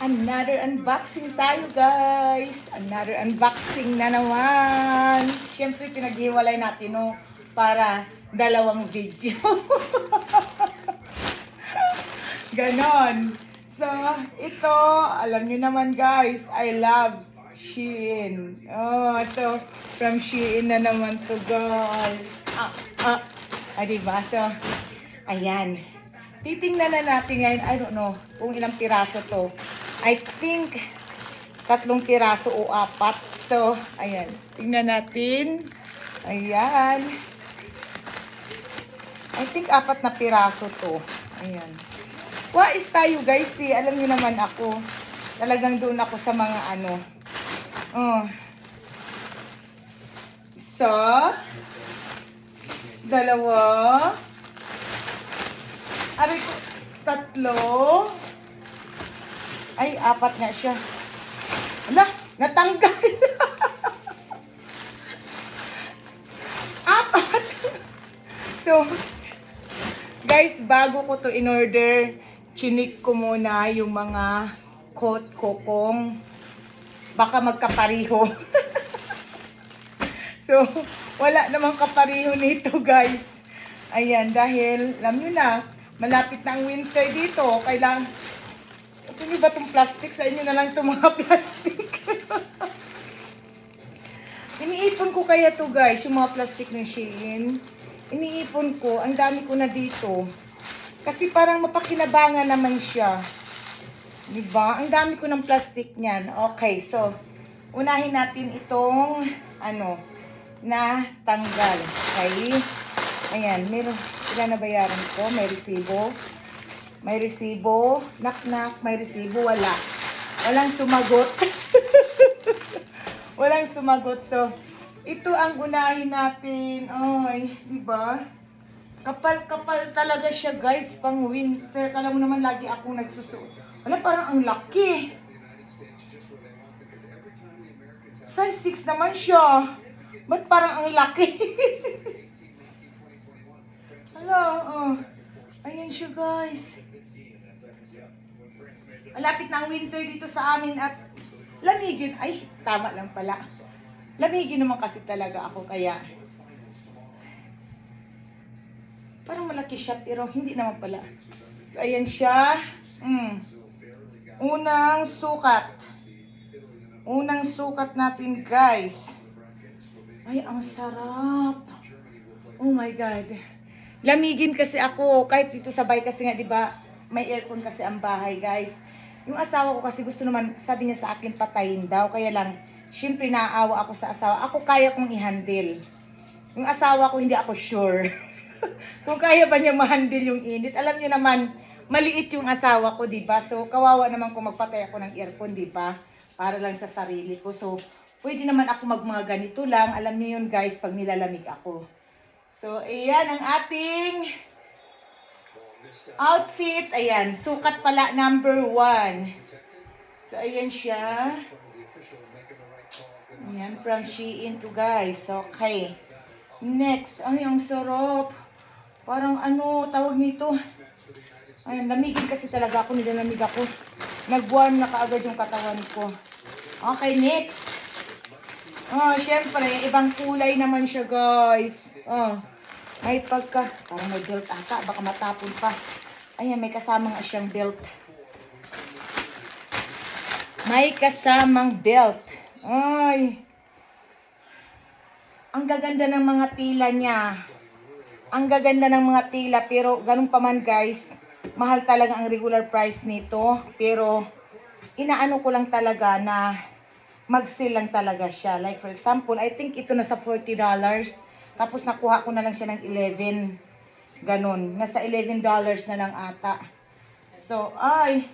Another unboxing tayo, guys. Another unboxing na naman. Siyempre, pinaghiwalay natin, no, para dalawang video. Ganon. So, ito, alam nyo naman, guys, I love Shein. Oh, so, from Shein na naman to, guys. Ah, ah, ah, diba? So, ayan. Titingnan na natin ngayon, I don't know kung ilang piraso to. I think tatlong piraso o apat. So, ayan. Tingnan natin. Ayan. I think apat na piraso to. Ayan. Wais tayo guys eh. Alam niyo naman ako. Talagang doon ako sa mga ano. Oh. Isa. Dalawa. Aray ko. Tatlo. Ay, apat nga siya. Ala, natanggal. apat. so, guys, bago ko to in-order, chinik ko muna yung mga coat ko kung baka magkapariho. so, wala namang kapariho nito, guys. Ayan, dahil, alam nyo na, malapit na ang winter dito. Kailangan, gusto nyo ba itong plastic? Sa inyo na lang itong mga plastic. Iniipon ko kaya to guys, yung mga plastic ng Shein. Iniipon ko, ang dami ko na dito. Kasi parang mapakinabangan naman siya. Diba? Ang dami ko ng plastic niyan. Okay, so, unahin natin itong, ano, na tanggal. Okay? Ayan, meron, ilan na bayaran ko? May resibo. May resibo. Knock-knock, may resibo. Wala. Walang sumagot. Walang sumagot. So, ito ang unahin natin. Ay, di ba? Kapal-kapal talaga siya, guys, pang winter. Kala mo naman lagi ako nagsusuot. Wala, parang ang laki. Size 6 naman siya. Ba't parang ang laki? Hala, oh. Ayan siya, guys. Malapit na ang winter dito sa amin at lamigin. Ay, tama lang pala. Lamigin naman kasi talaga ako kaya. Parang malaki siya pero hindi naman pala. So, ayan siya. Mm. Unang sukat. Unang sukat natin, guys. Ay, ang sarap. Oh my God. Lamigin kasi ako, kahit dito sa bahay kasi nga, di ba, may aircon kasi ang bahay, guys. Yung asawa ko kasi gusto naman, sabi niya sa akin, patayin daw. Kaya lang, syempre naaawa ako sa asawa. Ako kaya kong i-handle. Yung asawa ko, hindi ako sure. Kung kaya ba niya ma-handle yung init. Alam niyo naman, maliit yung asawa ko, di ba? So, kawawa naman kung magpatay ako ng aircon, di ba? Para lang sa sarili ko. So, pwede naman ako mag mga ganito lang. Alam niyo yun, guys, pag nilalamig ako. So, ayan ang ating outfit. Ayan, sukat pala number one. So, ayan siya. Ayan, from Shein to guys. Okay. Next. Ay, ang sarap. Parang ano, tawag nito. Ayan, lamigin kasi talaga ako. Nilalamig ako. Nag-warm na kaagad yung katawan ko. Okay, next. Oh, syempre, ibang kulay naman siya, guys. Oh, may pagka, parang may belt ata, baka matapon pa. Ayan, may kasama nga siyang belt. May kasamang belt. Ay. Ang gaganda ng mga tila niya. Ang gaganda ng mga tila, pero ganun pa man guys, mahal talaga ang regular price nito. Pero, inaano ko lang talaga na mag-sale lang talaga siya. Like for example, I think ito na sa $40. Tapos nakuha ko na lang siya ng 11. Ganon. Nasa $11 na lang ata. So, ay,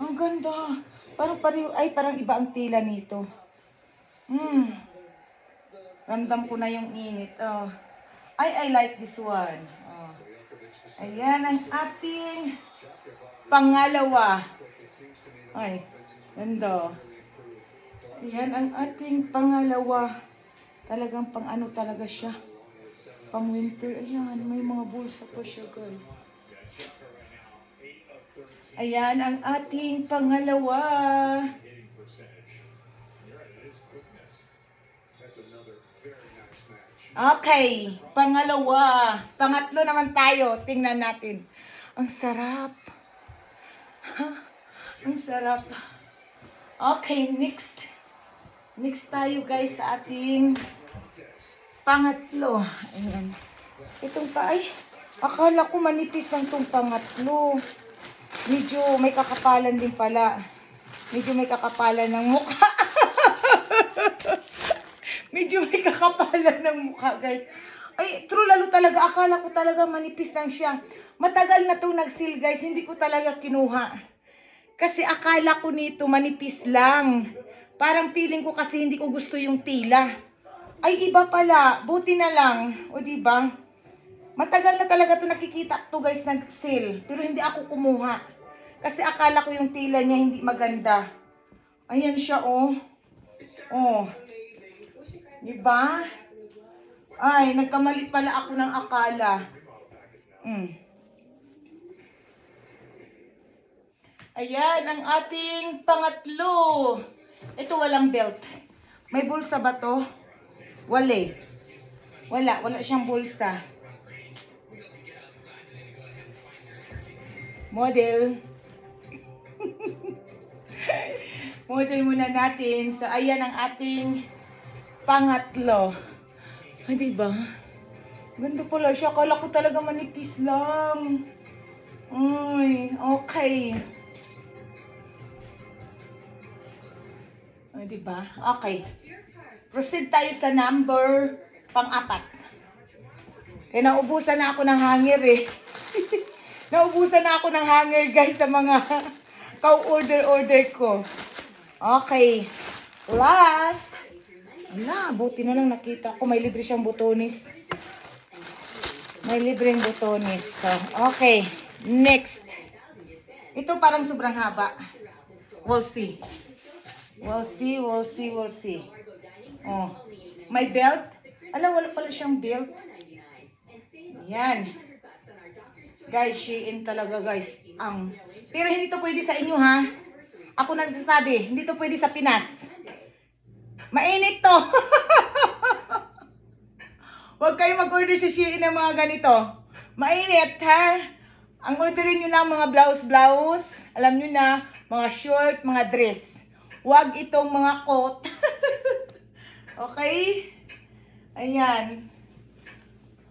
ang ganda. Parang pareho, ay parang iba ang tila nito. Hmm. Ramdam ko na yung init. Oh. Ay, I like this one. Oh. Ayan ang ating pangalawa. Ay, ganda. Yan ang ating pangalawa. Talagang pang ano talaga siya. Pang winter. Ayan, may mga bulsa pa siya guys. Ayan ang ating pangalawa. Okay, pangalawa. Pangatlo naman tayo. Tingnan natin. Ang sarap. ang sarap. Okay, next. Next tayo guys sa ating pangatlo. Ayan. Itong pa ay, akala ko manipis lang itong pangatlo. Medyo may kakapalan din pala. Medyo may kakapalan ng mukha. Medyo may kakapalan ng mukha, guys. Ay, true lalo talaga. Akala ko talaga manipis lang siya. Matagal na itong nagsil, guys. Hindi ko talaga kinuha. Kasi akala ko nito manipis lang. Parang feeling ko kasi hindi ko gusto yung tila. Ay, iba pala. Buti na lang. O, di ba? Matagal na talaga to nakikita to guys nag-sale. Pero hindi ako kumuha. Kasi akala ko yung tila niya hindi maganda. Ayan siya, oh. Oh. Diba? Ay, nagkamali pala ako ng akala. Mm. Ayan, ang ating pangatlo. Ito walang belt. May bulsa ba to? Wala. Wala, wala siyang bulsa. Model. Model muna natin. So, ayan ang ating pangatlo. Ay, diba? Ganda pala siya. Akala ko talaga manipis lang. Ay, okay. Ay, diba? Okay. Proceed tayo sa number pang-apat. Kaya naubusan na ako ng hanger eh. naubusan na ako ng hanger guys sa mga kau-order-order ko. Okay. Last. Wala, buti na lang nakita ko. May libre siyang butonis. May libreng butonis. So, okay. Next. Ito parang sobrang haba. We'll see. We'll see, we'll see, we'll see. Oh. May belt. Alam, wala pala siyang belt. Yan. Guys, Shein talaga guys. Ang Pero hindi to pwede sa inyo ha. Ako na nagsasabi, hindi to pwede sa Pinas. Mainit to. Huwag kayo mag-order sa Shein ng mga ganito. Mainit ha. Ang orderin nyo lang mga blouse-blouse. Alam nyo na, mga short, mga dress. Huwag itong mga coat. okay? Ayan.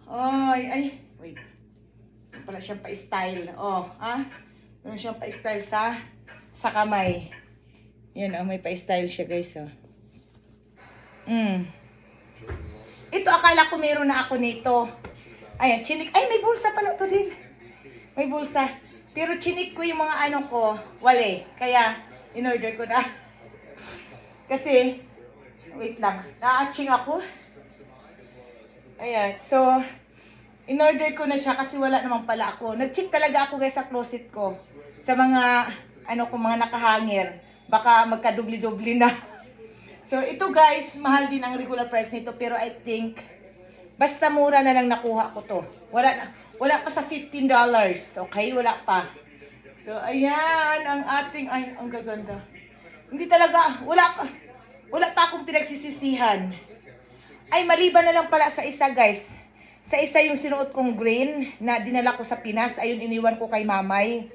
Ay, ay. Wait. Pala siyang pa-style. Oh, ha? Meron siyang pa-style sa sa kamay. Yan, oh, may pa-style siya, guys, oh. Mm. Ito, akala ko meron na ako nito. Ayan, chinik. Ay, may bulsa pala to din. May bulsa. Pero chinik ko yung mga ano ko. Wale. Kaya, in-order ko na. Kasi, wait lang. Na-atching ako. Ayan. So, in-order ko na siya kasi wala naman pala ako. Nag-check talaga ako guys sa closet ko. Sa mga, ano ko, mga nakahanger. Baka magkadubli-dubli na. so, ito guys, mahal din ang regular price nito. Pero I think, basta mura na lang nakuha ko to. Wala na, wala pa sa $15. Okay? Wala pa. So, ayan, ang ating, ay, ang gaganda. Hindi talaga, wala ka, wala pa akong pinagsisisihan. Ay, maliban na lang pala sa isa, guys. Sa isa yung sinuot kong green na dinala ko sa Pinas. Ayun, iniwan ko kay mamay.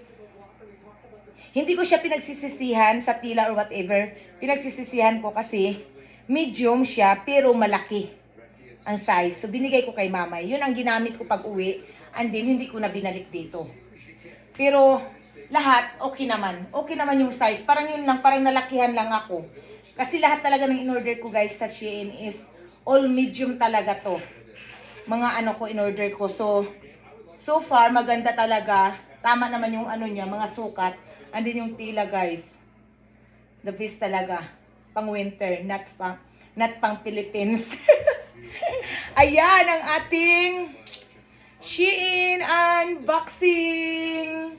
Hindi ko siya pinagsisisihan sa tila or whatever. Pinagsisisihan ko kasi medium siya pero malaki ang size. So, binigay ko kay mamay. Yun ang ginamit ko pag uwi. And then, hindi ko na binalik dito. Pero, lahat, okay naman. Okay naman yung size. Parang yun lang, parang nalakihan lang ako. Kasi lahat talaga ng in-order ko guys sa Shein is all medium talaga to. Mga ano ko in-order ko. So, so far, maganda talaga. Tama naman yung ano niya, mga sukat. And then yung tila guys. The best talaga. Pang winter, not pang, not pang Philippines. Ayan ang ating Shein unboxing.